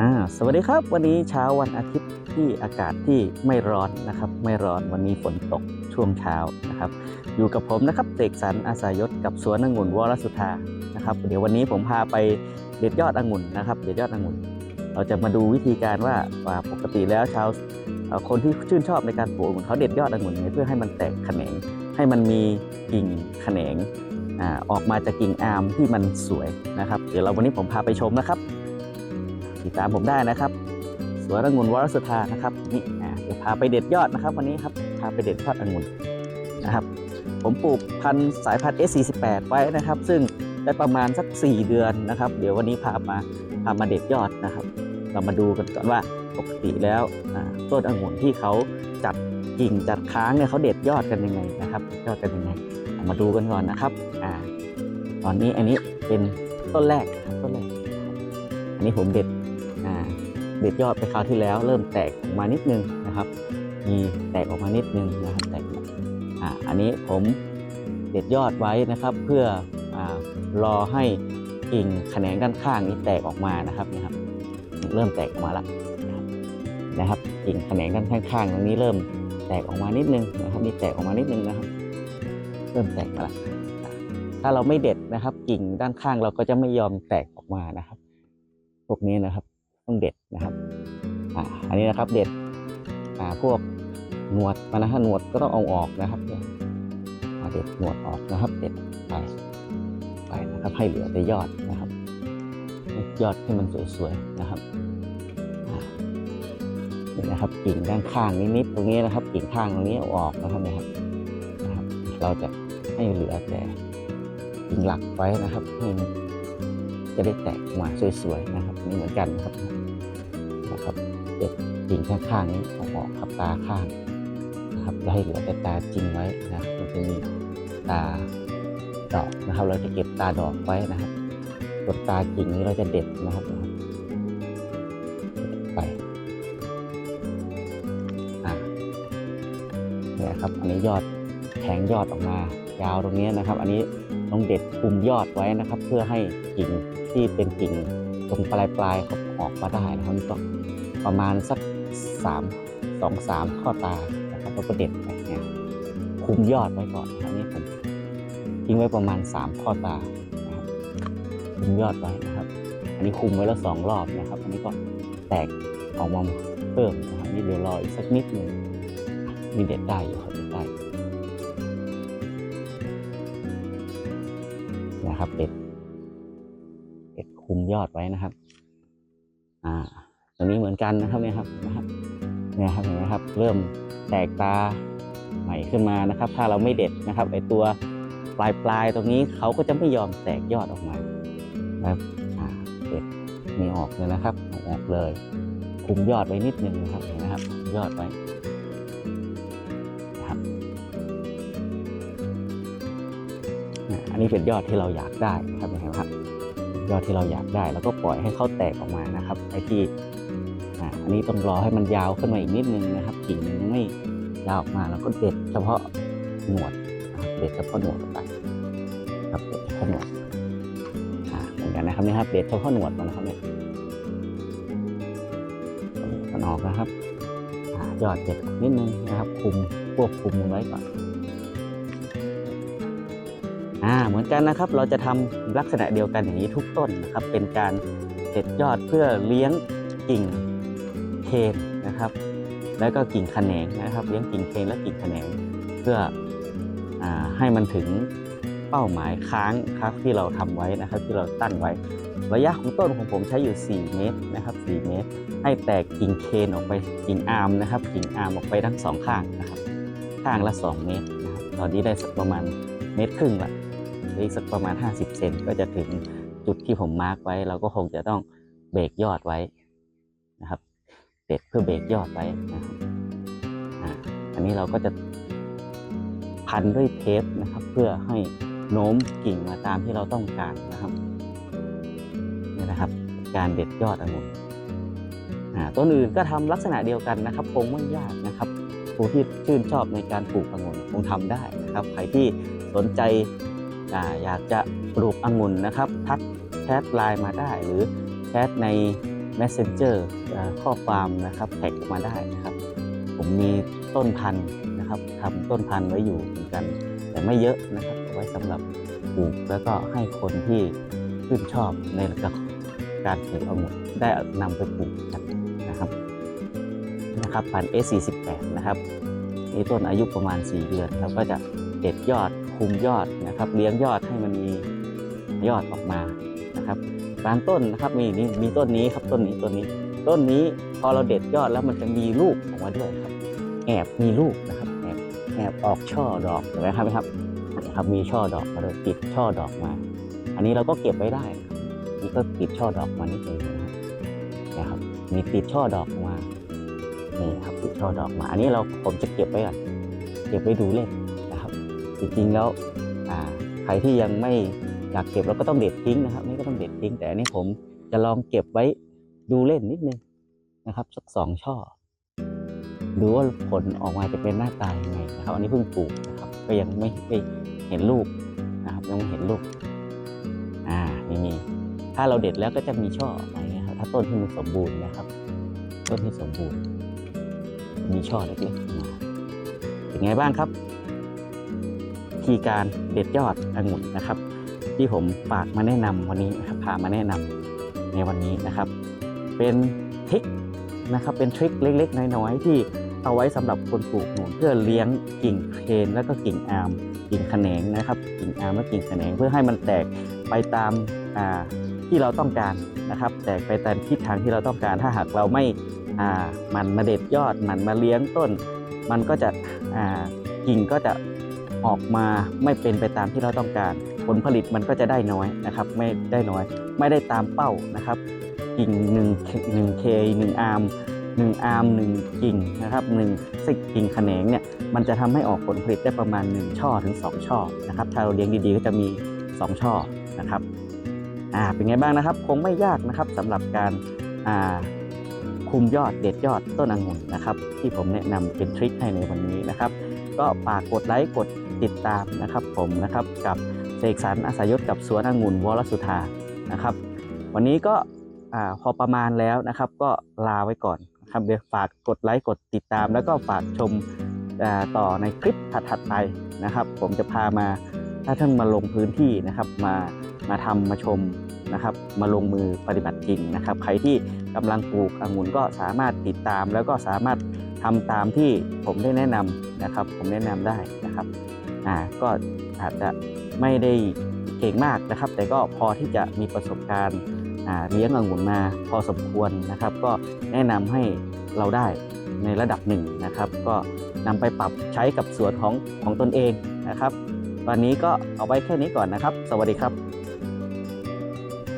อ่าสวัสดีครับวันนี้เช้าวันอาทิตย์ที่อากาศที่ไม่ร้อนนะครับ ไม่ร้อนวันนี้ฝนตกช่วงเช้านะครับ อยู่กับผมนะครับเสกสรรอาสายศกับสวนองุ่นวรสุธานะครับเดี๋ยววันนี้ผมพาไปเด็ดยอดองุ่นนะครับ เด็ดยอดองุ่น เราจะมาดูวิธีการว่าว่าปกติแล้วชาวเอ่อคนที่ชื่นชอบในการปลูกองุ่นเขาเด็ดยอดองุ่นเพื่อให้มันแตกแขนง ให้มันมีกิ่งแขนงอออกมาจากกิ่งอามที่มันสวยนะครับ เดี๋ยวเราวันนี้ผมพาไปชมนะครับ ติดตามผมได้นะครับ สวนองุ่นวรสุธานะครับนี่อ่าเดี๋ยวพาไปเด็ดยอดนะครับ วันนี้ครับพาไปเด็ดยอดองุ่นนะครับ ผมปลูกพันธุ์สายพันธุ์ S48 ไว้นะครับ ซึ่งได้ประมาณสัก 4 เดือนนะครับ เดี๋ยววันนี้พามาพามาเด็ดยอดนะครับ เรามาดูกันก่อนว่าปกติแล้วต้นองุ่นที่เขาจัดกิ่งจัดค้างเนี่ยเขาเด็ดยอดกันยังไงนะครับเด็ดยอดกันยังไงามาดูกันก่อนนะครับอ่าตอนนี้อันนี้เป็นต้นแรกครับต้นแรก อันนี้ผมเด็ด เด็ดยอดไปคราวที่แล้ว เริ่มแตกออกมานิดนึงนะครับ มีแตกออกมานิดนึงนะครับแตกอ่าอันนี้ผมเด็ดยอดไว้นะครับ เพื่ออารอให้กิ่งแขนงด้านข้างนี้แตกออกมานะครับนี่ครับ เริ่มแตกออกมาแล้วนะครับนะครับกิ่งแขนงด้านข้างๆตรงนี้เริ่มแตกออกมานิดนึงนะครับนี่แตกออกมานิดนึงนะครับ เริ่มแตกแล้วถ้าเราไม่เด็ดนะครับ กิ่งด้านข้างเราก็จะไม่ยอมแตกออกมานะครับ พวกนี้นะครับ ต้องเด็ดนะครับอ่าอันนี้นะครับเด็ดอ่าพวกหนวดมานะฮะหนวดก็ต้องเอาออกนะครับเนี่ยเด็ดหนวดออกนะครับ เด็ดไปไปนะครับ ให้เหลือแต่ยอดนะครับ ยอดที่มันสวยๆนะครับอ่านี่นะครับกิ่งด้านข้างนิดๆตรงนี้นะครับ กิ่งข้างตรงนี้เอาออกนะครับเนี่ยครับนะครับ เราจะให้เหลือแต่กิ่งหลักไว้นะครับให้ จะได้แตกออกมาสวยๆนะครับนี่เหมือนกันนะครับนะครับเด็ดกิ่งข้างๆนี้เอาออกครับตาข้างนะครับแล้วให้เหลือแต่ตาจริงไว้นะมันจะมีตาดอกนะครับ เราจะเก็บตาดอกไว้นะครับส่วนตาจริงนี้เราจะเด็ดนะครับไปอ่าเนี่ยครับอันนี้ยอดแทงยอดออกมายาวตรงนี้นะครับ อันนี้ต้องเด็ดคุมยอดไว้นะครับ เพื่อให้กิ่ง ที่เป็นกิ่งตรงปลายปลายๆเขาออกมาได้นะครับก็ประมาณสักสามสองสามข้อตานะครับแล้วก็เด็ดไปเนี่ยคุมยอดไว้ก่อนนะครับนี่ผมทิ้งไว้ประมาณสามข้อตานะครับคุมยอดไว้นะครับ อันนี้คุมไว้แล้วสองรอบนะครับ อันนี้ก็แตกออกมาเพิ่มนะครับนี่เดี๋ยวรออีกสักนิดหนึ่งมีเด็ดได้อยู่ครับเด็ดได้นะครับเด็ด คุมยอดไว้นะครับ อ่าตรงนี้เหมือนกันนะครับเนี่ยครับนะครับเนี่ยครับเห็นไหมครับ เริ่มแตกตาใหม่ขึ้นมานะครับ ถ้าเราไม่เด็ดนะครับไอตัวปลายปลายๆตรงนี้เขาก็จะไม่ยอมแตกยอดออกมานะครับอ่าเด็ดนี่ออกเลยนะครับออกเลย คุมยอดไว้นิดนึงนะครับเห็นไหมครับ ยอดไว้นะครับอันนี้เป็นยอดที่เราอยากได้นะครับ ยอดที่เราอยากได้ แล้วก็ปล่อยให้เขาแตกออกมานะครับไอ้ที่อ่าอันนี้ต้องรอให้มันยาวขึ้นมาอีกนิดนึงนะครับกิ่งมันยังไม่ยาวออกมาแล้วก็เด็ดเฉพาะหนวดนะครับเด็ดเฉพาะหนวดออกไปครับเด็ดเฉพาะหนวดอ่าเหมือนกันนะครับนี่ครับเด็ดเฉพาะหนวดมันนะครับเนี่ยมันออกนะครับอยอดเด็ดนิดนึงนะครับ คุมควบคุมมันไว้ก่อน อ่าเหมือนกันนะครับเราจะทำลักษณะเดียวกันอย่างนี้ทุกต้นนะครับ เป็นการเด็ดยอดเพื่อเลี้ยงกิ่งเคนนะครับ แล้วก็กิ่งแขนงนะครับ เลี้ยงกิ่งเคนและกิ่งแขนงเพื่ออให้มันถึงเป้าหมายค้างครับที่เราทำไว้นะครับที่เราตั้งไว้ ระยะของต้นของผมใช้อยู่ 4 เมตรนะครับ 4 เมตร ให้แตกกิ่งเคนออกไปกิ่งอาร์มนะครับ กิ่งอาร์มออกไปทั้งสองข้างนะครับ ข้างละ 2 เมตรนะครับตอนนี้ได้สักประมาณเมตรครึ่งละ ออีกสักประมาณ 50 เซนก็จะถึงจุดที่ผมมาร์กไว้ เราก็คงจะต้องเบรกยอดไว้นะครับ เด็ดเพื่อเบรกยอดไว้นะครับอันนี้เราก็จะพันด้วยเทปนะครับ เพื่อให้โน้มกิ่งมาตามที่เราต้องการนะครับนี่นะครับ การเด็ดยอดองุ่นต้นอื่นก็ทำลักษณะเดียวกันนะครับคงไม่ยากนะครับผู้ที่ชื่นชอบในการปลูกองุ่นคงทำได้นะครับใครที่สนใจ ออยากจะปลูกองุ่นนะครับ ทักแชทไลน์มาได้หรือแชทใน Messenger ข้อความนะครับแท็กมาได้นะครับ ผมมีต้นพันธุ์นะครับทำต้นพันธุ์ไว้อยู่เหมือนกัน แต่ไม่เยอะนะครับเอาไว้สำหรับปลูกแล้วก็ให้คนที่ชื่นชอบในการปลูกองุ่นได้นำไปปลูกกันนะครับนะครับพันธุ์ S48 นะครับนี่ต้นอายุประมาณ 4 เดือนครับก็จะเด็ดยอด คุมยอดนะครับ เลี้ยงยอดให้มันมียอดออกมานะครับบางต้นนะครับมีนี่มีต้นนี้ครับต้นนี้ต้นนี้ ต้นนี้พอเราเด็ดยอดแล้วมันจะมีลูกออกมาด้วยครับ แอบมีลูกนะครับแอบแอบออกช่อดอกเห็นไหมครับครับนะครับมีช่อดอกมาเลยติดช่อดอกมา อันนี้เราก็เก็บไว้ได้นี่ก็ติดช่อดอกมานิดนึงนะครับ มีติดช่อดอกมานี่ครับติดช่อดอกมา อันนี้เราผมจะเก็บไว้ก่อนเก็บไว้ดูเล่น จริงๆแล้วใครที่ยังไม่อยากเก็บเราก็ต้องเด็ดทิ้งนะครับนี่ก็ต้องเด็ดทิ้ง แต่อันนี้ผมจะลองเก็บไว้ดูเล่นนิดนึงนะครับสักสองช่อดูว่าผลออกมาจะเป็นหน้าตายังไงนะครับอันนี้เพิ่งปลูกนะครับก็ยังไม่ได้เห็นลูกนะครับยังไม่เห็นลูกอ่านี่มีถ้าเราเด็ดแล้วก็จะมีช่อออกมาอย่างเงี้ยครับถ้าต้นที่มันสมบูรณ์นะครับ ต้นที่สมบูรณ์ มีช่อเล็กๆออกมาเป็นไงบ้างครับ ธีการเด็ดยอดองุ่นนะครับ ที่ผมฝากมาแนะนำวันนี้นะครับพามาแนะนำในวันนี้นะครับ เป็นทริคนะครับเป็นทริคเล็ก ๆ น้อยๆที่เอาไว้สำหรับคนปลูกหนุนเพื่อเลี้ยงกิ่งเคนแล้วก็กิ่งอาร์มกิ่งแขนงนะครับ กิ่งอาร์มและกิ่งแขนงเพื่อให้มันแตกไปตามาที่เราต้องการนะครับ แตกไปตามทิศทางที่เราต้องการถ้าหากเราไม่อ่ามันมาเด็ดยอดมันมาเลี้ยงต้น มันก็จะกิ่งก็จะ ออกมาไม่เป็นไปตามที่เราต้องการ ผลผลิตมันก็จะได้น้อยนะครับ ไม่ได้น้อย ไม่ได้ตามเป้านะครับ กิ่งหนึ่งหนึ่งเคหนึ่งอาร์มหนึ่งอาร์มหนึ่งกิ่งนะครับหนึ่งสิกกิ่งแขนงเนี่ยมันจะทำให้ออกผลผลิตได้ประมาณ 1 ช่อถึง 2 ช่อนะครับถ้าเราเลี้ยงดีๆก็จะมี 2 ช่อนะครับอ่าเป็นไงบ้างนะครับ คงไม่ยากนะครับสำหรับการอ่าคุมยอดเด็ดยอดต้นองุ่นนะครับ ที่ผมแนะนำเป็นทริคให้ในวันนี้นะครับ ก็ฝากกดไลค์กด ติดตามนะครับผมนะครับกับเสกสรรอาสายศกับสวนองุ่นวรสุธานะครับ วันนี้ก็อพอประมาณแล้วนะครับ ก็ลาไว้ก่อนนะครับเดี๋ยวฝากกดไลค์กดติดตาม แล้วก็ฝากชมต่อในคลิปถัดๆไปนะครับ ผมจะพามาถ้าท่านมาลงพื้นที่นะครับมามาทำมาชมนะครับมาลงมือปฏิบัติจริงนะครับ ใครที่กำลังปลูกองุ่นก็สามารถติดตามแล้วก็สามารถทำตามที่ผมได้แนะนำนะครับ ผมแนะนำได้นะครับ อ่าก็อาจจะไม่ได้เก่งมากนะครับ แต่ก็พอที่จะมีประสบการณ์าเลี้ยงองุ่นมาพอสมควรนะครับ ก็แนะนำให้เราได้ในระดับหนึ่งนะครับ ก็นำไปปรับใช้กับสวนของของตนเองนะครับ วันนี้ก็เอาไว้แค่นี้ก่อนนะครับ สวัสดีครับ